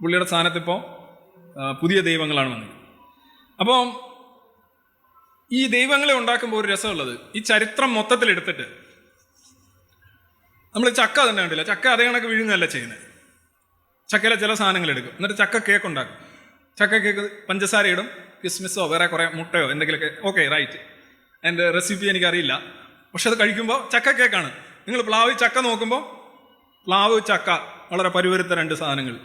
പുള്ളിയുടെ സ്ഥാനത്ത് ഇപ്പോൾ പുതിയ ദൈവങ്ങളാണ് വന്നത് അപ്പോൾ ഈ ദൈവങ്ങളെ ഉണ്ടാക്കുമ്പോൾ ഒരു രസമുള്ളത് ഈ ചരിത്രം മൊത്തത്തിൽ എടുത്തിട്ട് നമ്മൾ ചക്ക തന്നെ കണ്ടില്ല? ചക്ക അതേ കണക്ക് വിഴുങ്ങല്ല ചെയ്യുന്നത് ചക്കയിലെ ചില സാധനങ്ങൾ എടുക്കും. എന്നിട്ട് ചക്ക കേക്ക് ഉണ്ടാക്കും. ചക്ക കേക്ക് പഞ്ചസാര ഇടും കിസ്മിസോ വേറെ കുറേ മുട്ടയോ എന്തെങ്കിലുമൊക്കെ ഓക്കെ റൈറ്റ് എന്റെ റെസിപ്പി എനിക്കറിയില്ല. പക്ഷെ അത് കഴിക്കുമ്പോൾ ചക്ക കേക്കാണ് നിങ്ങൾ പ്ലാവ് ചക്ക നോക്കുമ്പോൾ പ്ലാവ് ചക്ക വളരെ പരുവരുത്ത രണ്ട് സാധനങ്ങൾ.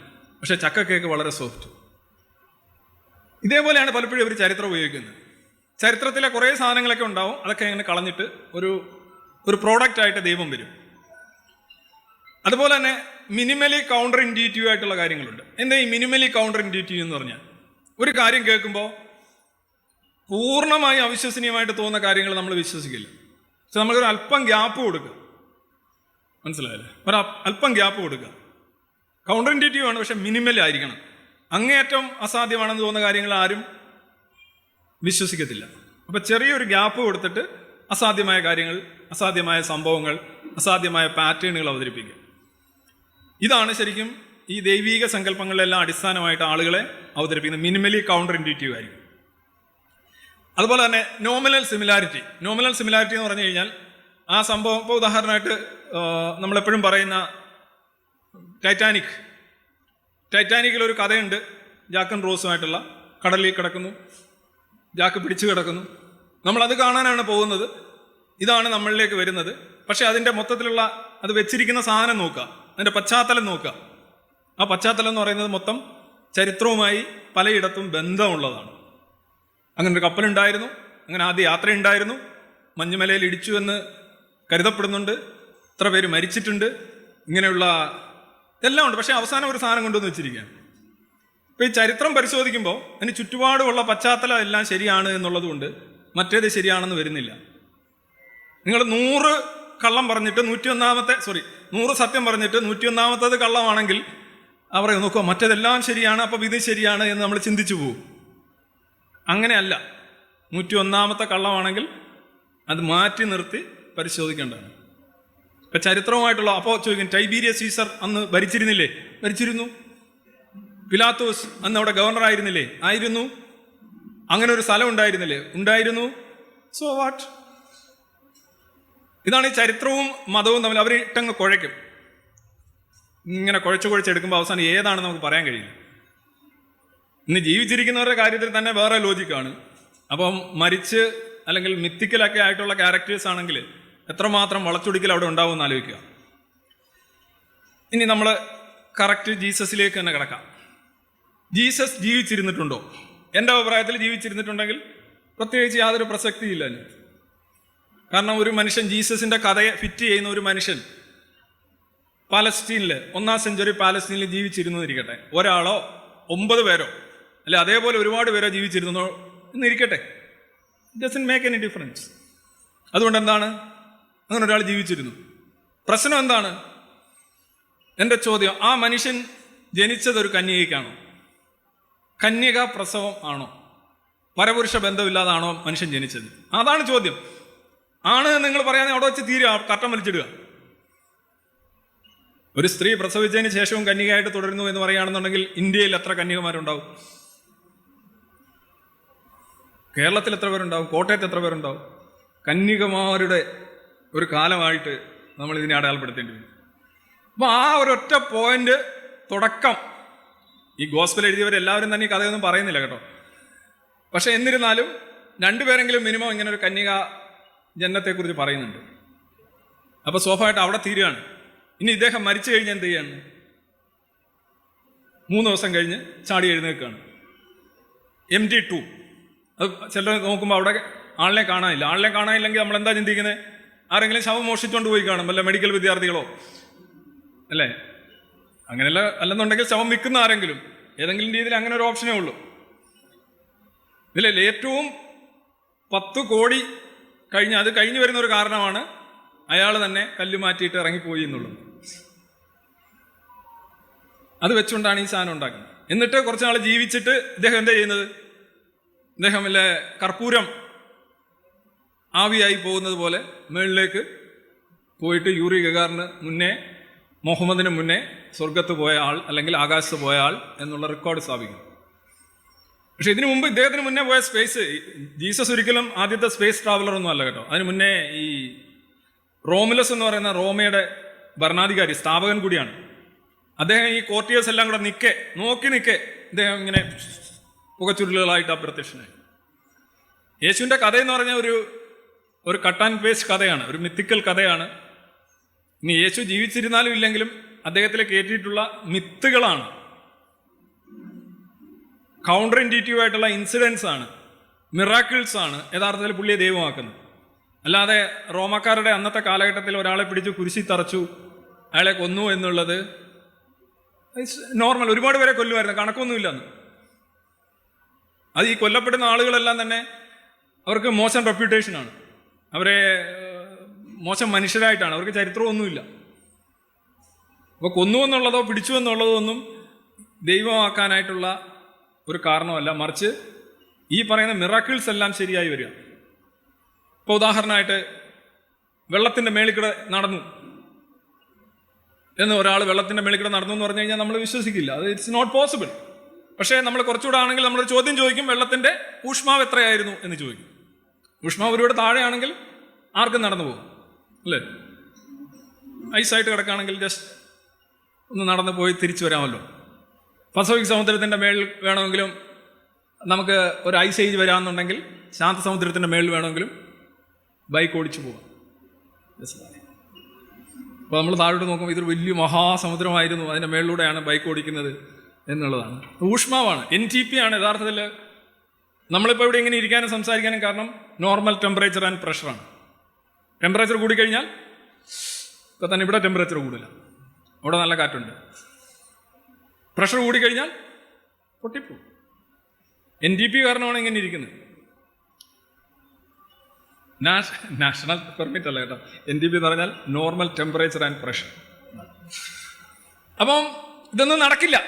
പക്ഷെ ചക്ക കേക്ക് വളരെ സോഫ്റ്റ്. ഇതേപോലെയാണ് പലപ്പോഴും ഇവർ ചരിത്രം ഉപയോഗിക്കുന്നത്. ചരിത്രത്തിലെ കുറേ സാധനങ്ങളൊക്കെ ഉണ്ടാവും അതൊക്കെ ഇങ്ങനെ കളഞ്ഞിട്ട് ഒരു ഒരു പ്രോഡക്റ്റ് ആയിട്ട് ദൈവം വരും. അതുപോലെ തന്നെ മിനിമലി കൗണ്ടർ ഇൻഡ്യൂറ്റീവ് ആയിട്ടുള്ള കാര്യങ്ങളുണ്ട്. എന്താ ഈ മിനിമലി കൗണ്ടർ ഇൻഡ്യൂറ്റീവ് എന്ന് പറഞ്ഞാൽ? ഒരു കാര്യം കേൾക്കുമ്പോൾ പൂർണമായി അവിശ്വസനീയമായിട്ട് തോന്നുന്ന കാര്യങ്ങൾ നമ്മൾ വിശ്വസിക്കില്ല. പക്ഷെ നമുക്കൊരു അല്പം ഗ്യാപ്പ് കൊടുക്കുക. മനസ്സിലായല്ലേ? ഒരു അല്പം ഗ്യാപ്പ് കൊടുക്കുക. കൗണ്ടർ ഇൻഡ്യൂറ്റീവ് ആണ് പക്ഷെ മിനിമൽ ആയിരിക്കണം. അങ്ങേയറ്റം അസാധ്യമാണെന്ന് തോന്നുന്ന കാര്യങ്ങൾ ആരും വിശ്വസിക്കത്തില്ല. അപ്പോൾ ചെറിയൊരു ഗ്യാപ്പ് കൊടുത്തിട്ട് അസാധ്യമായ കാര്യങ്ങൾ അസാധ്യമായ സംഭവങ്ങൾ അസാധ്യമായ പാറ്റേണുകൾ അവതരിപ്പിക്കുക. ഇതാണ് ശരിക്കും ഈ ദൈവീക സങ്കല്പങ്ങളിലെല്ലാം അടിസ്ഥാനമായിട്ട് ആളുകളെ അവതരിപ്പിക്കുന്നത് മിനിമലി കൗണ്ടർ ആയിരിക്കും. അതുപോലെ തന്നെ നോമിനൽ സിമിലാരിറ്റി നോമിനൽ സിമിലാരിറ്റി എന്ന് പറഞ്ഞു കഴിഞ്ഞാൽ ആ സംഭവം ഇപ്പോൾ ഉദാഹരണമായിട്ട് നമ്മളെപ്പോഴും പറയുന്ന ടൈറ്റാനിക് ടൈറ്റാനിക്കിൽ ഒരു കഥയുണ്ട്. ജാക്കൻ റോസുമായിട്ടുള്ള കടലിൽ കിടക്കുന്നു. ജാക്ക് പിടിച്ചു കിടക്കുന്നു. നമ്മൾ അത് കാണാനാണ് പോകുന്നത്. ഇതാണ് നമ്മളിലേക്ക് വരുന്നത്. പക്ഷെ അതിന്റെ മൊത്തത്തിലുള്ള അത് വെച്ചിരിക്കുന്ന സാധനം നോക്കുക. അതിന്റെ പശ്ചാത്തലം നോക്കുക. ആ പശ്ചാത്തലം എന്ന് പറയുന്നത് മൊത്തം ചരിത്രവുമായി പലയിടത്തും ബന്ധമുള്ളതാണ്. അങ്ങനെ ഒരു കപ്പലുണ്ടായിരുന്നു അങ്ങനെ ആദ്യ യാത്രയുണ്ടായിരുന്നു മഞ്ഞുമലയിൽ ഇടിച്ചു എന്ന് കരുതപ്പെടുന്നുണ്ട്. ഇത്ര പേര് മരിച്ചിട്ടുണ്ട്. ഇങ്ങനെയുള്ള എല്ലാം ഉണ്ട്. പക്ഷെ അവസാനം ഒരു സാധനം കൊണ്ടുവന്ന് വെച്ചിരിക്കുകയാണ്. ഇപ്പൊ ഈ ചരിത്രം പരിശോധിക്കുമ്പോൾ അതിന് ചുറ്റുപാടുമുള്ള പശ്ചാത്തലം എല്ലാം ശരിയാണ് എന്നുള്ളതുകൊണ്ട് മറ്റേത് ശരിയാണെന്ന് വരുന്നില്ല. നിങ്ങൾ നൂറ് കള്ളം പറഞ്ഞിട്ട് നൂറ്റിയൊന്നാമത്തെ സോറി നൂറ് സത്യം പറഞ്ഞിട്ട് നൂറ്റിയൊന്നാമത്തത് കള്ളമാണെങ്കിൽ അവരെ നോക്കുക മറ്റേതെല്ലാം ശരിയാണ് അപ്പം ഇത് ശരിയാണ് എന്ന് നമ്മൾ ചിന്തിച്ചു പോകും അങ്ങനെയല്ല. നൂറ്റി ഒന്നാമത്തെ കള്ളമാണെങ്കിൽ അത് മാറ്റി നിർത്തി പരിശോധിക്കേണ്ടതാണ്. ചരിത്രവുമായിട്ടുള്ള അപ്പോ ചോദിക്കും ടൈബീരിയ സീസർ അന്ന് ഭരിച്ചിരുന്നില്ലേ? ഭരിച്ചിരുന്നു. പിലാത്തോസ് അന്ന് അവിടെ ഗവർണർ ആയിരുന്നില്ലേ? ആയിരുന്നു. അങ്ങനെ ഒരു സ്ഥലം ഉണ്ടായിരുന്നില്ലേ? ഉണ്ടായിരുന്നു. സോ വാട്ട് ഇതാണ് ഈ ചരിത്രവും മതവും തമ്മിൽ അവർ ഇട്ടങ്ങ് കുഴയ്ക്കും. ഇങ്ങനെ കുഴച്ച് കുഴച്ചെടുക്കുമ്പോൾ അവസാനം ഏതാണെന്ന് നമുക്ക് പറയാൻ കഴിയില്ല. ഇന്ന് ജീവിച്ചിരിക്കുന്നവരുടെ കാര്യത്തിൽ തന്നെ വേറെ ലോജിക്കാണ് അപ്പം മരിച്ച് അല്ലെങ്കിൽ മിത്തിക്കലൊക്കെ ആയിട്ടുള്ള ക്യാരക്ടേഴ്സ് ആണെങ്കിൽ എത്രമാത്രം വളച്ചൊടിക്കൽ അവിടെ ഉണ്ടാവും എന്ന് ആലോചിക്കുക. ഇനി നമ്മൾ കറക്റ്റ് ജീസസിലേക്ക് തന്നെ കിടക്കാം. ജീസസ് ജീവിച്ചിരുന്നിട്ടുണ്ടോ? എന്റെ അഭിപ്രായത്തിൽ ജീവിച്ചിരുന്നിട്ടുണ്ടെങ്കിൽ പ്രത്യേകിച്ച് യാതൊരു പ്രസക്തിയില്ല കാരണം ഒരു മനുഷ്യൻ ജീസസിന്റെ കഥയെ ഫിറ്റ് ചെയ്യുന്ന ഒരു മനുഷ്യൻ പാലസ്റ്റീനിൽ ഒന്നാം സെഞ്ചുറി പാലസ്റ്റീനിൽ ജീവിച്ചിരുന്നു എന്നിരിക്കട്ടെ ഒരാളോ ഒമ്പത് പേരോ അല്ലെ അതേപോലെ ഒരുപാട് പേരോ ജീവിച്ചിരുന്നോ എന്നിരിക്കട്ടെ. ഡസൻ മേക്ക് എനി ഡിഫറൻസ് അതുകൊണ്ട് എന്താണ് അങ്ങനെ ഒരാൾ ജീവിച്ചിരുന്നു. പ്രശ്നം എന്താണ്? എന്റെ ചോദ്യം ആ മനുഷ്യൻ ജനിച്ചത് ഒരു കന്യകയ്ക്കാണോ? കന്യക പ്രസവം ആണോ? പരപുരുഷ ബന്ധമില്ലാതാണോ മനുഷ്യൻ ജനിച്ചത്? അതാണ് ചോദ്യം. ആണ് നിങ്ങൾ പറയാതെ അവിടെ വെച്ച് തീരുക കട്ടം വലിച്ചിടുക. ഒരു സ്ത്രീ പ്രസവിച്ചതിന് ശേഷവും കന്യകയായിട്ട് തുടരുന്നു എന്ന് പറയുകയാണെന്നുണ്ടെങ്കിൽ ഇന്ത്യയിൽ എത്ര കന്യകമാരുണ്ടാവും? കേരളത്തിൽ എത്ര പേരുണ്ടാവും? കോട്ടയത്ത് എത്ര പേരുണ്ടാവും? കന്യകമാരുടെ ഒരു കാലമായിട്ട് നമ്മൾ ഇതിനെ അടയാളപ്പെടുത്തേണ്ടി വരും. അപ്പൊ ആ ഒരൊറ്റ പോയിന്റ് തുടക്കം. ഈ ഗോസ്പൽ എഴുതിയവരെല്ലാവരും തന്നെ ഈ കഥയൊന്നും പറയുന്നില്ല കേട്ടോ. പക്ഷെ എന്നിരുന്നാലും രണ്ടുപേരെങ്കിലും മിനിമം ഇങ്ങനെ ഒരു കന്യക ജന്മത്തെക്കുറിച്ച് പറയുന്നുണ്ട്. അപ്പൊ സ്വാഭാവികമായിട്ട് അവിടെ തീരുകയാണ്. ഇനി ഇദ്ദേഹം മരിച്ചു കഴിഞ്ഞ് എന്ത് ചെയ്യാണ്? മൂന്ന് ദിവസം കഴിഞ്ഞ് ചാടി എഴുന്നേൽക്കുകയാണ്. എം ടി ടു അത് ചിലർ നോക്കുമ്പോൾ അവിടെ ആളിനെ കാണാനില്ല. ആളിനെ കാണാനില്ലെങ്കിൽ നമ്മൾ എന്താ ചിന്തിക്കുന്നത് ആരെങ്കിലും ശവം മോഷിച്ചുകൊണ്ട് പോയി കാണും വല്ല മെഡിക്കൽ വിദ്യാർത്ഥികളോ. അല്ലേ? അങ്ങനെയല്ല അല്ലെന്നുണ്ടെങ്കിൽ ശവം വിൽക്കുന്ന ആരെങ്കിലും ഏതെങ്കിലും രീതിയിൽ അങ്ങനെ ഒരു ഓപ്ഷനേ ഉള്ളൂ. ഇതിലല്ല ഏറ്റവും പത്ത് കോടി കഴിഞ്ഞ് അത് കഴിഞ്ഞു വരുന്ന ഒരു കാരണമാണ് അയാൾ തന്നെ കല്ല് മാറ്റിയിട്ട് ഇറങ്ങിപ്പോയി എന്നുള്ളത്. അത് വെച്ചുകൊണ്ടാണ് ഈ സാധനം ഉണ്ടാക്കുന്നത്. എന്നിട്ട് കുറച്ച് നാൾ ജീവിച്ചിട്ട് ഇദ്ദേഹം എന്താ ചെയ്യുന്നത്? ഇദ്ദേഹം വല്ല കർപ്പൂരം ആവിയായി പോകുന്നത് പോലെ മുകളിലേക്ക് പോയിട്ട് യൂറി ഗഗാറിന് മുന്നേ മുഹമ്മദിന് മുന്നേ സ്വർഗത്ത് പോയ ആൾ അല്ലെങ്കിൽ ആകാശത്ത് പോയ ആൾ എന്നുള്ള റെക്കോർഡ് സ്ഥാപിക്കും പക്ഷെ ഇതിനു മുമ്പ് ഇദ്ദേഹത്തിന് മുന്നേ പോയ സ്പേസ് ജീസസ് ഒരിക്കലും ആദ്യത്തെ സ്പേസ് ട്രാവലർ ഒന്നും അല്ല കേട്ടോ. അതിന് മുന്നേ ഈ റോമുലസ് എന്ന് പറയുന്ന റോമയുടെ ഭരണാധികാരി സ്ഥാപകൻ കൂടിയാണ്. അദ്ദേഹം ഈ കോർട്ടിയേഴ്സ് എല്ലാം കൂടെ നിൽക്കെ നോക്കി നിൽക്കെ ഇദ്ദേഹം ഇങ്ങനെ പുകച്ചുരുളുകളായിട്ട് അപ്രത്യക്ഷനായി. യേശുവിന്റെ കഥ എന്ന് പറഞ്ഞ ഒരു ഒരു കട്ട് ആൻഡ് പേസ്റ്റ് കഥയാണ് ഒരു മിത്തിക്കൽ കഥയാണ്. ഇനി യേശു ജീവിച്ചിരുന്നാലും ഇല്ലെങ്കിലും അദ്ദേഹത്തിലെ കയറ്റിയിട്ടുള്ള മിത്തുകളാണ് കൗണ്ടർ ഇന്റീറ്റീവ് ആയിട്ടുള്ള ഇൻസിഡൻസ് ആണ് മിറാക്കിൾസ് ആണ് യഥാർത്ഥത്തിൽ പുള്ളിയെ ദൈവമാക്കുന്നത്. അല്ലാതെ റോമക്കാരുടെ അന്നത്തെ കാലഘട്ടത്തിൽ ഒരാളെ പിടിച്ച് കുരിശി തറച്ചു അയാളെ കൊന്നു എന്നുള്ളത് നോർമൽ ഒരുപാട് പേരെ കൊല്ലുമായിരുന്നു കണക്കൊന്നുമില്ല അന്ന് അത് ഈ കൊല്ലപ്പെടുന്ന ആളുകളെല്ലാം തന്നെ അവർക്ക് മോശം റെപ്യൂട്ടേഷനാണ് അവരെ മോശം മനുഷ്യരായിട്ടാണ്. അവർക്ക് ചരിത്രമൊന്നുമില്ല. അപ്പോൾ കൊന്നു എന്നുള്ളതോ പിടിച്ചു എന്നുള്ളതോ ഒന്നും ദൈവമാക്കാനായിട്ടുള്ള ഒരു കാരണമല്ല. മറിച്ച് ഈ പറയുന്ന മിറാക്കിൾസ് എല്ലാം ശരിയായി വരിക. ഇപ്പോൾ ഉദാഹരണമായിട്ട് വെള്ളത്തിന്റെ മേളിക്കൂടെ നടന്നു. എന്ന് ഒരാൾ വെള്ളത്തിന്റെ മേളിക്കൂടെ നടന്നു എന്ന് പറഞ്ഞു കഴിഞ്ഞാൽ നമ്മൾ വിശ്വസിക്കില്ല. അത് ഇറ്റ്സ് നോട്ട് പോസിബിൾ പക്ഷേ നമ്മൾ കുറച്ചുകൂടെ ആണെങ്കിൽ നമ്മൾ ചോദ്യം ചോദിക്കും വെള്ളത്തിന്റെ ഊഷ്മാവ് എത്രയായിരുന്നു എന്ന് ചോദിക്കും. ഊഷ്മാവ് ഒരുപാട് താഴെയാണെങ്കിൽ ആർക്കും നടന്നു പോകും. അല്ലേ? ഐസായിട്ട് കിടക്കുകയാണെങ്കിൽ ജസ്റ്റ് ഒന്ന് നടന്നു പോയി തിരിച്ചു വരാമല്ലോ. പസഫിക് സമുദ്രത്തിന്റെ മേളിൽ വേണമെങ്കിലും നമുക്ക് ഒരു ഐസ് ഏജ് വരാമെന്നുണ്ടെങ്കിൽ ശാന്ത സമുദ്രത്തിന്റെ മേളിൽ വേണമെങ്കിലും ബൈക്ക് ഓടിച്ചു പോകാം അപ്പോൾ നമ്മൾ താഴോട്ട് നോക്കുമ്പോൾ ഇതൊരു വലിയ മഹാസമുദ്രമായിരുന്നു. അതിന്റെ മേളിലൂടെയാണ് ബൈക്ക് ഓടിക്കുന്നത് എന്നുള്ളതാണ്. ഊഷ്മാവാണ്. എൻ ടി പി ആണ്. യഥാർത്ഥത്തിൽ നമ്മളിപ്പോൾ ഇവിടെ ഇങ്ങനെ ഇരിക്കാനും സംസാരിക്കാനും കാരണം നോർമൽ ടെമ്പറേച്ചർ ആൻഡ് പ്രഷറാണ് ടെമ്പറേച്ചർ കൂടിക്കഴിഞ്ഞാൽ ഇപ്പം തന്നെ ഇവിടെ ടെമ്പറേച്ചർ കൂടില്ല. അവിടെ നല്ല കാറ്റുണ്ട്. പ്രഷർ കൂടിക്കഴിഞ്ഞാൽ പൊട്ടിപ്പോ എൻ ഡി പി കാരണമാണ് ഇങ്ങനെ ഇരിക്കുന്നത്. നാഷ- നാഷണൽ പെർമിറ്റ് അല്ല കേട്ടോ. എൻ ഡി പി എന്ന് പറഞ്ഞാൽ നോർമൽ ടെമ്പറേച്ചർ ആൻഡ് പ്രഷർ അപ്പം ഇതൊന്നും നടക്കില്ല.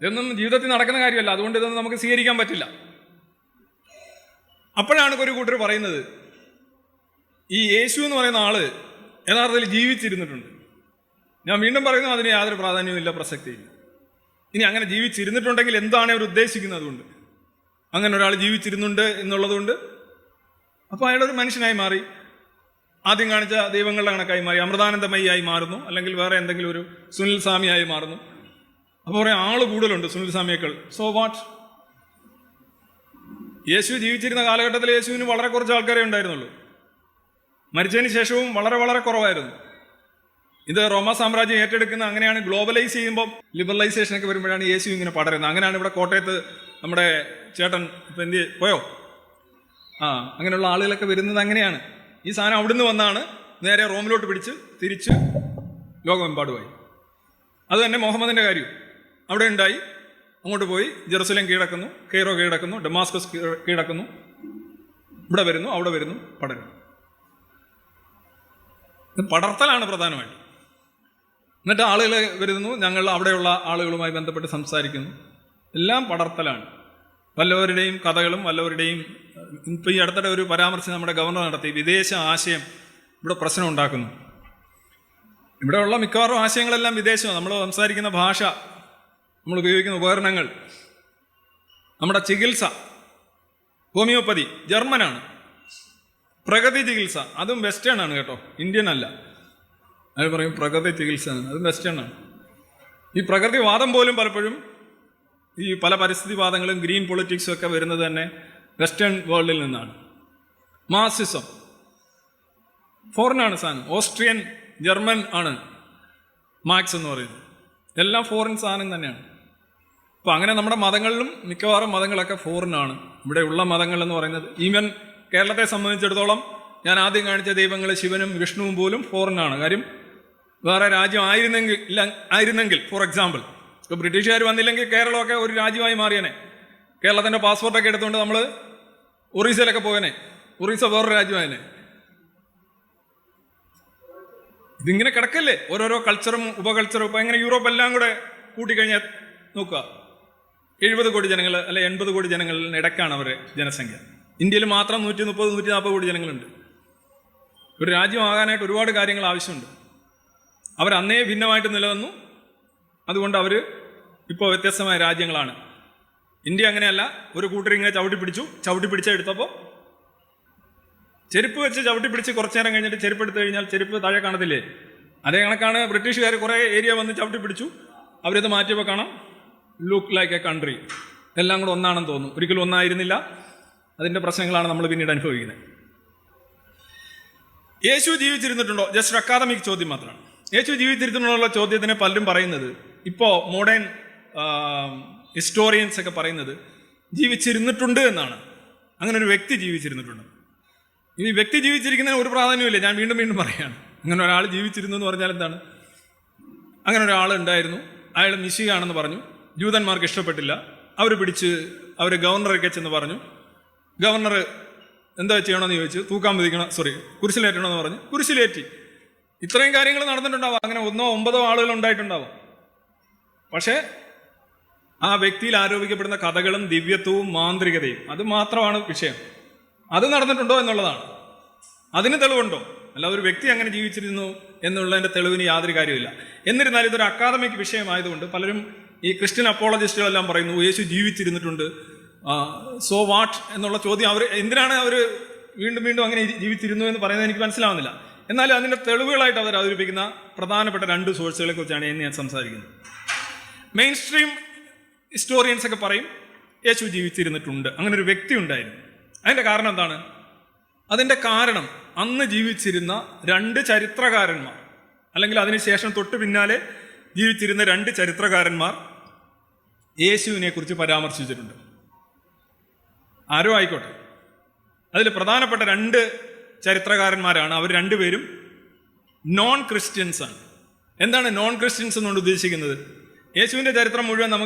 ഇതൊന്നും ജീവിതത്തിൽ നടക്കുന്ന കാര്യമല്ല. അതുകൊണ്ട് ഇതൊന്നും നമുക്ക് സ്വീകരിക്കാൻ പറ്റില്ല. അപ്പോഴാണ് ഒരു കൂട്ടർ പറയുന്നത് ഈ യേശു എന്ന് പറയുന്ന ആൾ യഥാർത്ഥത്തിൽ ജീവിച്ചിരുന്നിട്ടുണ്ട്. ഞാൻ വീണ്ടും പറയുന്നു അതിന് യാതൊരു പ്രാധാന്യവുമില്ല പ്രസക്തിയില്ല ഇനി അങ്ങനെ ജീവിച്ചിരുന്നിട്ടുണ്ടെങ്കിൽ എന്താണ് അവർ ഉദ്ദേശിക്കുന്നത് അതുകൊണ്ട്? അങ്ങനെ ഒരാൾ ജീവിച്ചിരുന്നുണ്ട് എന്നുള്ളതുകൊണ്ട് അപ്പോൾ അയാൾ ഒരു മനുഷ്യനായി മാറി. ആദ്യം കാണിച്ച ദൈവങ്ങളുടെ കണക്കായി മാറി. അമൃതാനന്ദമയിയായി മാറുന്നു അല്ലെങ്കിൽ വേറെ എന്തെങ്കിലും ഒരു സുനിൽ സ്വാമിയായി മാറുന്നു. അപ്പോൾ പറയാം ആൾ കൂടുതലുണ്ട് സുനിൽ സ്വാമിയേക്കൾ. സോ വാട്ട് യേശു ജീവിച്ചിരുന്ന കാലഘട്ടത്തിൽ യേശുവിന് വളരെ കുറച്ച് ആൾക്കാരെ ഉണ്ടായിരുന്നുള്ളൂ. മരിച്ചതിന് ശേഷവും വളരെ വളരെ കുറവായിരുന്നു. ഇത് റോമ സാമ്രാജ്യം ഏറ്റെടുക്കുന്ന അങ്ങനെയാണ് ഗ്ലോബലൈസ് ചെയ്യുമ്പോൾ ലിബറലൈസേഷൻ ഒക്കെ വരുമ്പോഴാണ് യേശു ഇങ്ങനെ പടരുന്നത്. അങ്ങനെയാണ് ഇവിടെ കോട്ടയത്ത് നമ്മുടെ ചേട്ടൻ ഇപ്പം എന്ത് പോയോ? ആ അങ്ങനെയുള്ള ആളുകളൊക്കെ വരുന്നത് അങ്ങനെയാണ്. ഈ സാധനം അവിടുന്ന് വന്നാണ് നേരെ റോമിലോട്ട് പിടിച്ച് തിരിച്ച് ലോകമെമ്പാടുമായി. അത് തന്നെ മുഹമ്മദിന്റെ കാര്യം. അവിടെ ഉണ്ടായി. അങ്ങോട്ട് പോയി ജെറുസലേം കീഴടക്കുന്നു കെയ്റോ കീഴടക്കുന്നു ഡമാസ്കസ് കീഴ- കീഴടക്കുന്നു. ഇവിടെ വരുന്നു അവിടെ വരുന്നു പടരുന്നു. ഇത് പടർത്തലാണ് പ്രധാനമായിട്ട്. എന്നിട്ട് ആളുകൾ വരുന്നു ഞങ്ങൾ അവിടെയുള്ള ആളുകളുമായി ബന്ധപ്പെട്ട് സംസാരിക്കുന്നു. എല്ലാം പടർത്തലാണ്. വല്ലവരുടെയും കഥകളും വല്ലവരുടെയും ഇപ്പം ഈ അടുത്തിടെ ഒരു പരാമർശം നമ്മുടെ ഗവർണർ നടത്തി വിദേശ ആശയം ഇവിടെ പ്രശ്നം ഉണ്ടാക്കുന്നു. ഇവിടെയുള്ള മിക്കവാറും ആശയങ്ങളെല്ലാം വിദേശമാണ്. നമ്മൾ സംസാരിക്കുന്ന ഭാഷ നമ്മൾ ഉപയോഗിക്കുന്ന ഉപകരണങ്ങൾ. നമ്മുടെ ചികിത്സ. ഹോമിയോപ്പതി ജർമ്മനാണ്. പ്രകൃതി ചികിത്സ അതും വെസ്റ്റേൺ ആണ് കേട്ടോ. ഇന്ത്യൻ അല്ല. അത് പറയും പ്രകൃതി ചികിത്സ അതും വെസ്റ്റേൺ ആണ്. ഈ പ്രകൃതിവാദം പോലും പലപ്പോഴും ഈ പല പരിസ്ഥിതിവാദങ്ങളും ഗ്രീൻ പൊളിറ്റിക്സും ഒക്കെ വരുന്നത് തന്നെ വെസ്റ്റേൺ വേൾഡിൽ നിന്നാണ്. മാർസിസം. ഫോറിനാണ് സാധനം. ഓസ്ട്രിയൻ ജർമ്മൻ ആണ് മാർക്സ് എന്ന് പറയുന്നത്. എല്ലാം ഫോറിൻ സാധനം തന്നെയാണ്. അപ്പോൾ അങ്ങനെ നമ്മുടെ മതങ്ങളിലും മിക്കവാറും മതങ്ങളൊക്കെ ഫോറിനാണ് ഇവിടെയുള്ള മതങ്ങൾ എന്ന് പറയുന്നത് ഈവൻ കേരളത്തെ സംബന്ധിച്ചിടത്തോളം ഞാൻ ആദ്യം കാണിച്ച ദൈവങ്ങൾ ശിവനും വിഷ്ണുവും പോലും ഫോറിനാണ് കാര്യം വേറെ രാജ്യം ആയിരുന്നെങ്കിൽ ഇല്ല ആയിരുന്നെങ്കിൽ ഫോർ എക്സാമ്പിൾ ഇപ്പോൾ ബ്രിട്ടീഷുകാർ വന്നില്ലെങ്കിൽ കേരളമൊക്കെ ഒരു രാജ്യമായി മാറിയനെ. കേരളത്തിന്റെ പാസ്പോർട്ടൊക്കെ എടുത്തുകൊണ്ട് നമ്മൾ ഒറീസയിലൊക്കെ പോയനെ. ഒറീസ വേറൊരു രാജ്യമായനെ. ഇതിങ്ങനെ കിടക്കല്ലേ? ഓരോരോ കൾച്ചറും ഉപകൾച്ചറും ഇപ്പം എങ്ങനെ യൂറോപ്പ് എല്ലാം കൂടെ കൂട്ടിക്കഴിഞ്ഞാൽ നോക്കുക. എഴുപത് കോടി ജനങ്ങൾ അല്ലെ എൺപത് കോടി ജനങ്ങളിൽ ഇടക്കാണ് അവരെ ജനസംഖ്യ. ഇന്ത്യയിൽ മാത്രം നൂറ്റി മുപ്പത് നൂറ്റി നാൽപ്പത് കോടി ജനങ്ങളുണ്ട്. ഒരു രാജ്യമാകാനായിട്ട് ഒരുപാട് കാര്യങ്ങൾ ആവശ്യമുണ്ട്. അവർ അന്നേ ഭിന്നമായിട്ട് നിലനിന്നു. അതുകൊണ്ട് അവർ ഇപ്പോൾ വ്യത്യസ്തമായ രാജ്യങ്ങളാണ്. ഇന്ത്യ അങ്ങനെയല്ല ഒരു കൂട്ടർ ഇങ്ങനെ ചവിട്ടി പിടിച്ചു ചവിട്ടി പിടിച്ചെടുത്തപ്പോൾ ചെരുപ്പ് വെച്ച് ചവിട്ടി പിടിച്ച് കുറച്ചു നേരം കഴിഞ്ഞിട്ട് ചെരുപ്പ് എടുത്തു കഴിഞ്ഞാൽ ചെരുപ്പ് താഴെ കാണത്തില്ലേ? അതേ കണക്കാണ് ബ്രിട്ടീഷുകാർ കുറേ ഏരിയ വന്ന് ചവിട്ടി പിടിച്ചു അവരിത് മാറ്റിയപ്പോൾ കാണാം. ലുക്ക് ലൈക്ക് എ കൺട്രി എല്ലാം കൂടെ ഒന്നാണെന്ന് തോന്നുന്നു. ഒരിക്കലും ഒന്നായിരുന്നില്ല. അതിന്റെ പ്രശ്നങ്ങളാണ് നമ്മൾ പിന്നീട് അനുഭവിക്കുന്നത്. യേശു ജീവിച്ചിരുന്നിട്ടുണ്ടോ? ജസ്റ്റ് അക്കാദമിക് ചോദ്യം മാത്രമാണ്. യേശു ജീവിച്ചിരുന്നിട്ടുള്ള ചോദ്യത്തിന് പലരും പറയുന്നത് ഇപ്പോൾ മോഡേൺ ഹിസ്റ്റോറിയൻസ് ഒക്കെ പറയുന്നത് ജീവിച്ചിരുന്നിട്ടുണ്ട് എന്നാണ്. അങ്ങനെ ഒരു വ്യക്തി ജീവിച്ചിരുന്നിട്ടുണ്ട്. ഈ വ്യക്തി ജീവിച്ചിരിക്കുന്നതിന് ഒരു പ്രാധാന്യമില്ല ഞാൻ വീണ്ടും വീണ്ടും പറയാണ്. അങ്ങനെ ഒരാൾ ജീവിച്ചിരുന്നു എന്ന് പറഞ്ഞാൽ എന്താണ്? അങ്ങനെ ഒരാൾ ഉണ്ടായിരുന്നു. അയാൾ മിശിയാണെന്ന് പറഞ്ഞു. ജൂതന്മാർക്ക് ഇഷ്ടപ്പെട്ടില്ല. അവർ പിടിച്ച് അവർ ഗവർണറൊക്കെ ചെന്ന് പറഞ്ഞു. ഗവർണർ എന്താ ചെയ്യണമെന്ന് ചോദിച്ചു. തൂക്കാൻ വിധിക്കണം സോറി കുരിശിലേറ്റണമെന്ന് പറഞ്ഞു. കുരിശിലേറ്റി. ഇത്രയും കാര്യങ്ങൾ നടന്നിട്ടുണ്ടാവും. അങ്ങനെ ഒന്നോ ഒമ്പതോ ആളുകൾ ഉണ്ടായിട്ടുണ്ടാവും. പക്ഷേ ആ വ്യക്തിയിൽ ആരോപിക്കപ്പെടുന്ന കഥകളും ദിവ്യത്വവും മാന്ത്രികതയും അത് മാത്രമാണ് വിഷയം. അത് നടന്നിട്ടുണ്ടോ എന്നുള്ളതാണ്. അതിന് തെളിവുണ്ടോ? അല്ല ഒരു വ്യക്തി അങ്ങനെ ജീവിച്ചിരുന്നു എന്നുള്ളതിന്റെ തെളിവിന് യാതൊരു കാര്യമില്ല എന്നിരുന്നാലും ഇതൊരു അക്കാദമിക് വിഷയമായതുകൊണ്ട് പലരും ഈ ക്രിസ്ത്യൻ അപ്പോളജിസ്റ്റുകളെല്ലാം പറയുന്നു യേശു ജീവിച്ചിരുന്നിട്ടുണ്ട്. സോ വാട്ട് എന്നുള്ള ചോദ്യം അവർ എന്തിനാണ് അവർ വീണ്ടും വീണ്ടും അങ്ങനെ ജീവിച്ചിരുന്നു എന്ന് പറയുന്നത് എനിക്ക് മനസ്സിലാവുന്നില്ല. എന്നാലും അതിന്റെ തെളിവുകളായിട്ട് അവർ അവതരിപ്പിക്കുന്ന പ്രധാനപ്പെട്ട രണ്ട് സോഴ്സുകളെ കുറിച്ചാണ് ഇന്ന് ഞാൻ സംസാരിക്കുന്നത്. മെയിൻ സ്ട്രീം ഹിസ്റ്റോറിയൻസ് ഒക്കെ പറയും യേശു ജീവിച്ചിരുന്നിട്ടുണ്ട്. അങ്ങനെ ഒരു വ്യക്തി ഉണ്ടായിരുന്നു. അതിന്റെ കാരണം എന്താണ്? അതിന്റെ കാരണം അന്ന് ജീവിച്ചിരുന്ന രണ്ട് ചരിത്രകാരന്മാർ അല്ലെങ്കിൽ അതിനുശേഷം തൊട്ട് പിന്നാലെ ജീവിച്ചിരുന്ന രണ്ട് ചരിത്രകാരന്മാർ യേശുവിനെ കുറിച്ച് പരാമർശിച്ചിട്ടുണ്ട്. ആരോ ആയിക്കോട്ടെ. അതിൽ പ്രധാനപ്പെട്ട രണ്ട് ചരിത്രകാരന്മാരാണ്. അവർ രണ്ടുപേരും നോൺ ക്രിസ്ത്യൻസ് ആണ്. എന്താണ് നോൺ ക്രിസ്ത്യൻസ് എന്നുകൊണ്ട് ഉദ്ദേശിക്കുന്നത്? യേശുവിന്റെ ചരിത്രം മുഴുവൻ നമുക്ക്